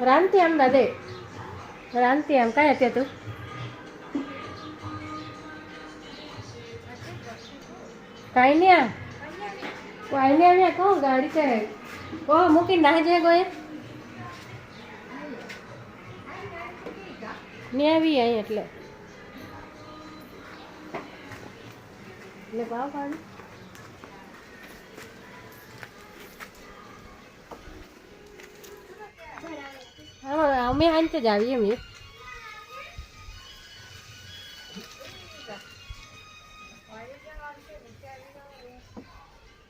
રાંધતી આમ દાદે. રાંધતી આમ. કાંઈ હતી તું? કાંઈ નહીં આ કાંઈ નહીં આવ્યા કહું, ગાડી છે કહો, મૂકી ના જાય કોઈ. નહીં આવી અહીં એટલે. એટલે પાવ પાણી હા અમે આંતે જ આવીએ અમે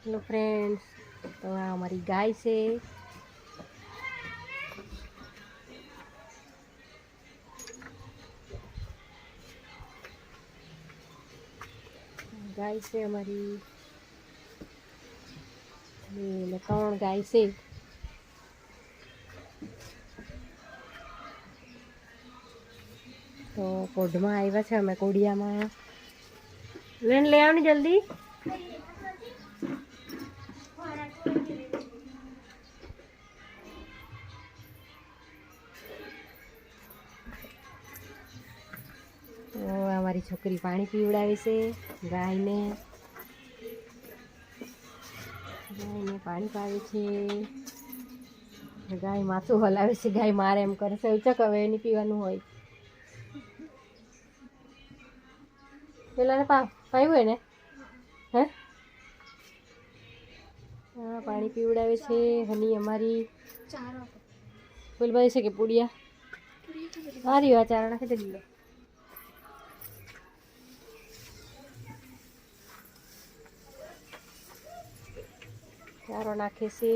હેલો ફ્રેન્ડ્સ તો આ અમારી ગાય છે. ગાય છે અમારી. ને ત્રણ ગાય છે. તો કોઢમાં આવ્યા છે અમે કોડિયામાં. લઈને લઈ આવની જલ્દી. અમારી છોકરી પાણી પીવડાવે છે, ગાયને. ગાયને પાણી પાવે છે. ગાય માથું હલાવે છે, ગાય મારે એમ કરે છે. ઉચક હવે એની પીવાનું હોય. પેલાને પા પાયું હોય ને? હે? હા, પાણી પીવડાવે છે, હની અમારી. ફૂલભાઈ છે કે, પૂડિયા? સારી વાત ચાર નાખી દે લીલો. ચારો નાખે છે.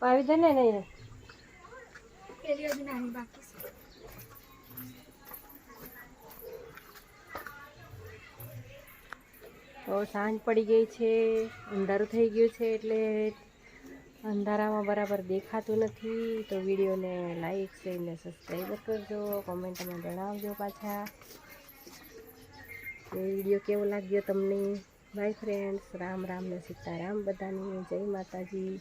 પાવી દે ને નહીં તો સાંજ પડી ગઈ છે અંધારું થઈ ગયું છે એટલે અંધારામાં બરાબર દેખાતું નથી તો વિડીયોને લાઈક શેર ને સબસ્ક્રાઈબર કરજો કોમેન્ટમાં જણાવજો પાછા. એ વીડિયો કેવો લાગ્યો તમને? બાય ફ્રેન્ડ્સ રામ રામ ને સીતારામ. બધાની જય માતાજી.